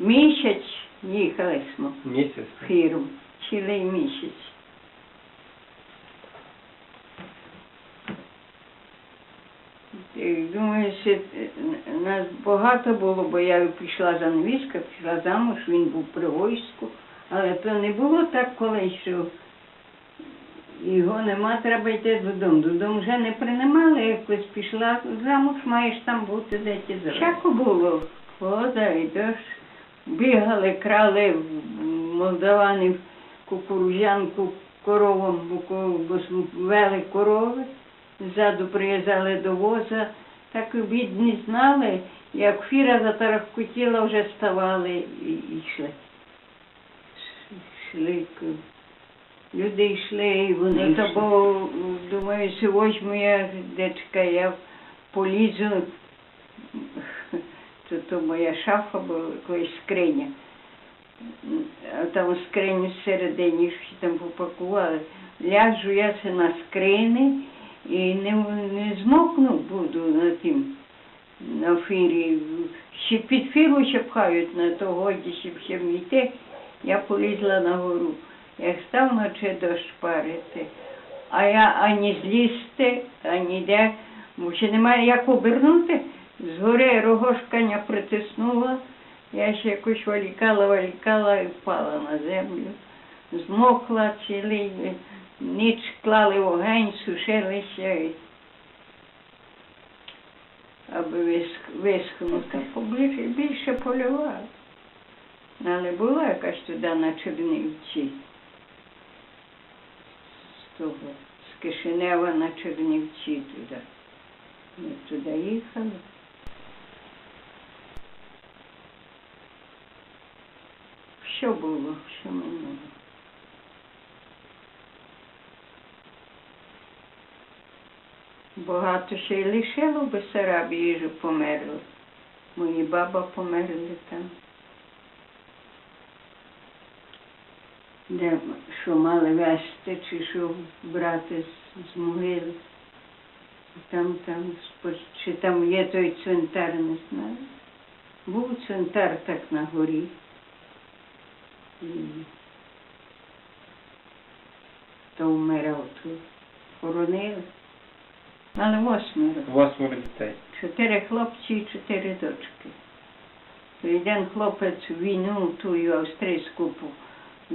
Місяць їхали ми Місяць. в фірму, цілий місяць. Думаю, що е, нас багато було, бо я пішла з англійська, пішла замуж, він був при війську. Але то не було так колись, що його нема, треба йти додому. Додому вже не приймали, якось пішла замуж, маєш там бути де ті. Всяко було. Вода і дощ. Бігали, крали в молдаванів кукурузянку коровам, бо вели корови. Ззаду приїжджали до воза, так обід не знали, як фіра затарахкотіла, вже ставали і, і йшли. Йшли. Люди йшли, і вони Ну, то бо думаю, що возьму я дечка, я полізу. То, то моя шафа була якоїсь скриня. А там скриню всередині там попакували. Ляжу я се на скрини і не, не змокну буду на тим, на фірі. Ще під фіру ще пхають на то годі, щоб ще йти. Я полізла на гору. Як став ночі дощ парити, а я ані злізти, ані де, бо ще немає як обернути. Згори рогошкання притиснула, я ще якось валікала, валікала і впала на землю. Змокла цілий, ніч клали вогонь, сушилися, аби висхнути. Поближче більше полювала. Але була якась туди на Чернівці. З того, з Кишинева на Чернівці туди. Ми туди їхали. Що було, що минуло. Багато ще й лишило Бесарабії, вже померло. Мої баба померли там. Де що мали вести, чи що брати з, з могили. Там, там, чи там є той цвинтар, не знаю. Був цвинтар так на горі. То вмирав тут. Хоронили. Але восьмеро. Восьмеро дітей. Чотири хлопці і чотири дочки. Один хлопець війну тую австрійську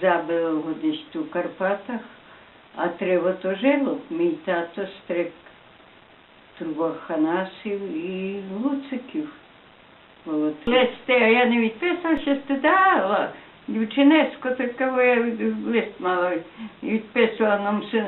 забив його десь в Карпатах, а три жило. Мій тато стриг Турбоханасів і Луциків. Листи, а я не відписав, що стидала. Дівчинесько такого я лист мала відписувала нам все,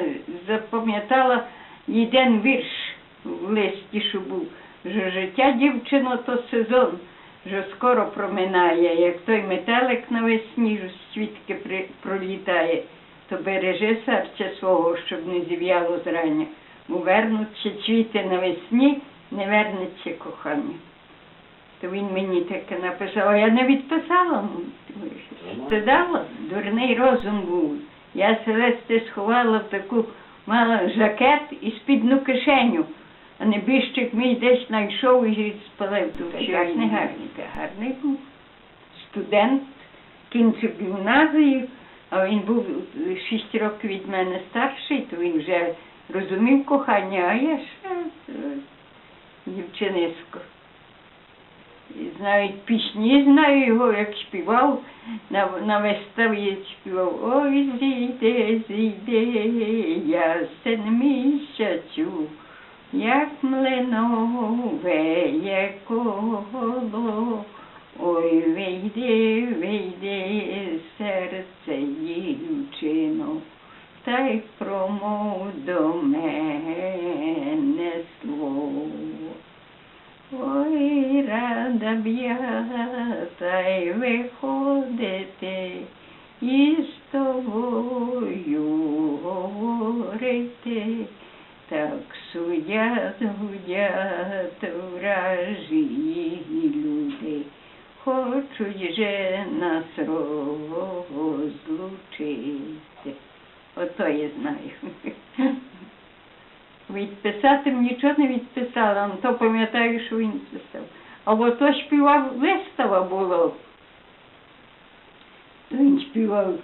запам'ятала один вірш в листі, що був, що життя дівчино то сезон, що скоро проминає, як той метелик навесні, що світки при, пролітає, то бережи серця свого, щоб не зів'яло зрання. Бо вернуться цвіти навесні, не вернеться кохання. То він мені таке написав, а я не відписала. думаю, дурний розум був. Я Селесте сховала в таку мала жакет і спідну кишеню. А небіжчик мій десь знайшов і спалив не гарний, гарний був. Студент, кінчив гімназію, а він був шість років від мене старший, то він вже розумів кохання, а я ще дівчинисько. Навіть пісні знаю його, як співав, на, на виставі співав Ой, зійде, зійде, ясен місяцю, як млинове коло. Ой, вийди, вийди, серце дівчино, та й промов до мене слово. Ой, рада б я та й виходити і з тобою говорити. Так судять, гудять вражі люди, хочуть же нас розлучити. Ото я знаю. Відписати б нічого не відписала, ну, то пам'ятаю, що він писав. А от то співав вистава було Він співав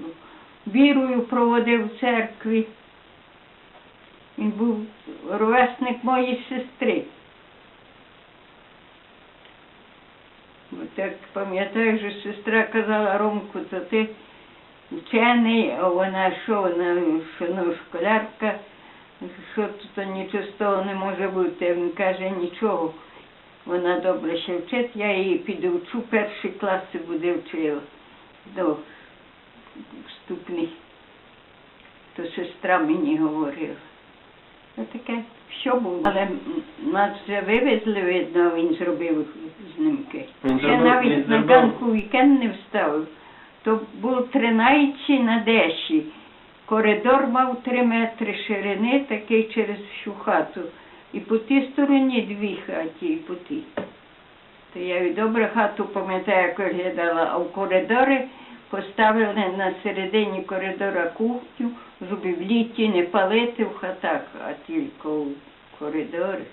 вірою проводив в церкві. Він був ровесник моєї сестри. Так пам'ятаю, що сестра казала Ромку, то ти вчений, а вона що, вона що ну, школярка, що тут нічого з того не може бути. Він каже, нічого. Вона добре ще вчить, я її підучу, перші класи буде вчила до вступних. То сестра мені говорила. Таке, що було. Але нас вже вивезли, видно, він зробив знімки. Він зробив- навіть він на ганку вікенд не вставив. То був 13 на деші. Коридор мав 3 метри ширини, такий через всю хату. І по тій стороні дві хаті, і по тій. То я і добре хату пам'ятаю, як виглядала, а в коридорі поставили на середині коридора кухню, щоб в літі не палити в хатах, а тільки в коридорі.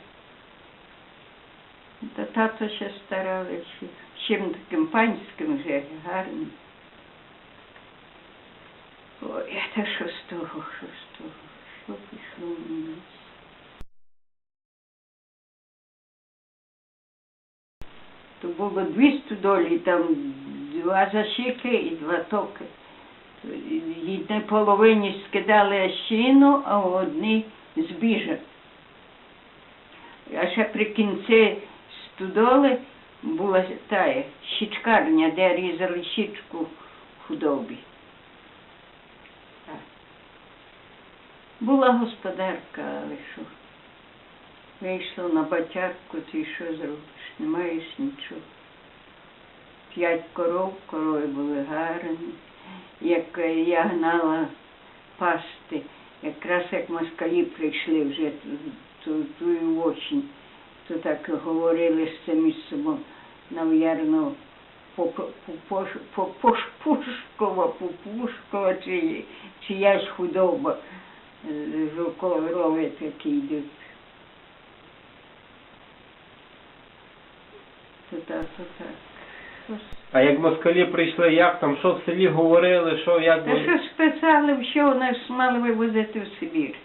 Та тато ще старалися, чим таким панським вже гарним. Ой, та що з того, що з того, що пішло мені? То було дві студолі, там два защіки і два токи. То І одній половині скидали щіну, а в одній збіжа. А ще при кінці студоли була та щічкарня, де різали щічку худобі. Була господарка, але що? Вийшло на батярку, ти що зробиш? Не маєш нічого. П'ять коров, корови були гарні. Як е, я гнала пасти, якраз як москалі прийшли вже ту, ту осінь, то так говорили самі з собою, навірно, по, по, по, по, по, Пушкова, по Пушкова, чи, чиясь худоба, корови такі йдуть. То так, то так. А як москалі прийшли, як там, що в селі говорили, що як Та що списали, що нас мали вивозити в Сибір.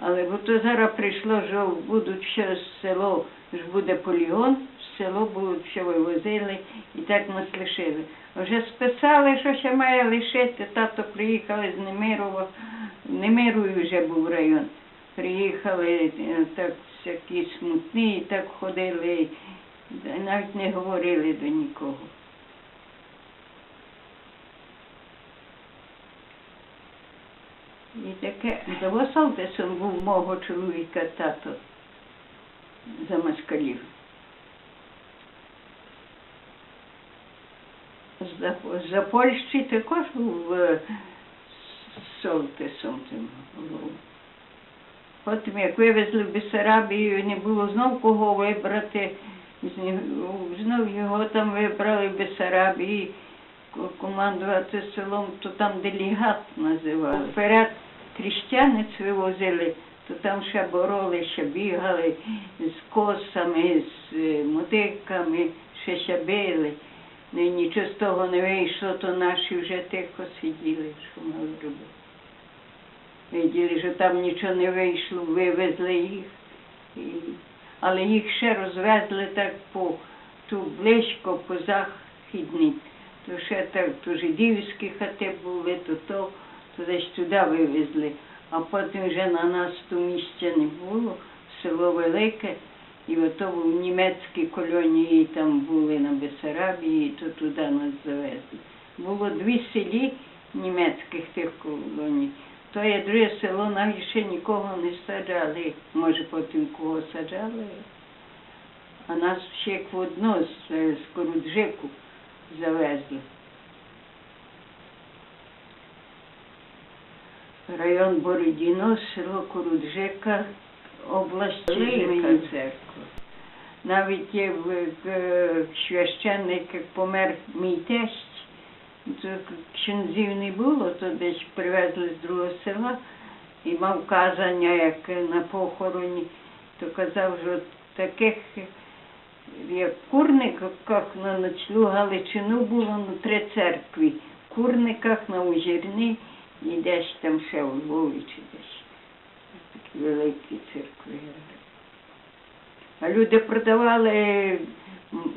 Але бо то зараз прийшло, що будуть ще з село, ж буде полігон, з село будуть ще вивозили і так нас лишили. Вже списали, що ще має лишити. Тато приїхали з Немирова, Немирові вже був район. Приїхали е, так всякі смутні, так ходили, навіть не говорили до нікого. І таке Солтесом був мого чоловіка тато за москалів. За, за Польщі також був е, Солтесом тим був. Потім, як вивезли в Бесарабію, не було знов кого вибрати, знов його там вибрали в Бесарабії ко- командувати селом, то там делегат називали. Вперед кріштянець вивозили, то там ще бороли, ще бігали з косами, з е, мотиками, ще ще били. Ну, і нічого з того не вийшло, то наші вже тихо сиділи, що мали робити. Виділи, що там нічого не вийшло, вивезли їх. І... Але їх ще розвезли так по ту близько по західній. То ще так, то жидівські хати були, то то, то десь туди вивезли. А потім вже на нас то місця не було, село велике, і ото в німецькій колонії там були на Бесарабії, то туди нас завезли. Було дві селі німецьких тих колоній. То є друге село, навіть ще нікого не саджали. Може потім кого саджали. А нас ще як в одно з, е, з Коруджику завезли. Район Бородіно, село Коруджика, область Велика церква. Навіть в- в- священник, помер мій тесть, то ксензів не було, то десь привезли з другого села і мав казання, як на похороні, то казав, що таких як в Курниках на ночлю Галичину було на три церкви. В Курниках на Озірні і десь там ще у Львові чи десь. Такі великі церкви. А люди продавали,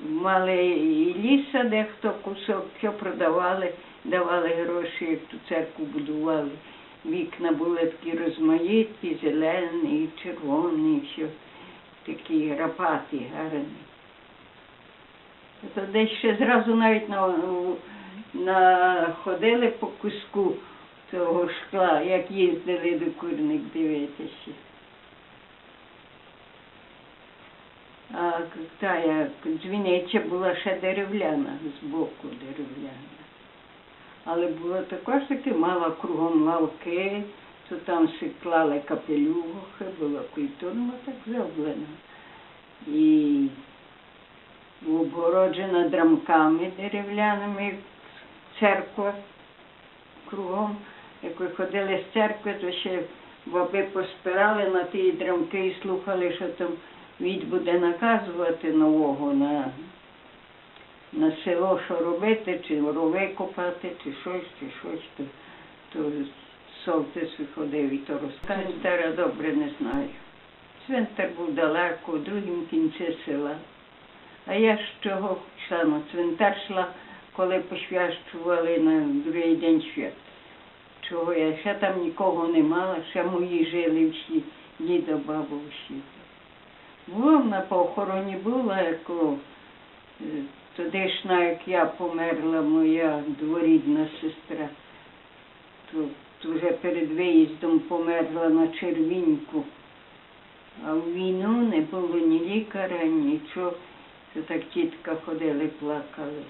мали і ліса, дехто кусок, все продавали, давали гроші, як ту церкву будували. Вікна були такі розмаїті, зелені, червоні, все такі рапаті, гарні. То десь ще зразу навіть на, на, ходили по куску того шкла, як їздили до курник дивитися. А та як дзвіниця була ще дерев'яна, збоку дерев'яна. Але було також таки, мала кругом лавки, то там клали капелюхи, було культурно так зроблено. І обгороджена драмками дерев'яними церква кругом. Як виходили з церкви, то ще баби поспирали на ті драмки і слухали, що там від буде наказувати нового на, на село, що робити, чи рови копати, чи щось, чи щось, то, то совтис виходив і то розказував. Цвинтара добре не знаю. Цвинтар був далеко, у другому кінці села. А я з чого йшла на цвинтар йшла, коли посвящували на другий день свят. Чого я ще там нікого не мала, ще мої жили всі, дідо, бабу всі. Була на похороні була, як о, е, на, як я померла, моя дворідна сестра, то вже перед виїздом померла на червіньку. А в війну не було ні лікаря, нічого. То так тітка ходили, плакали.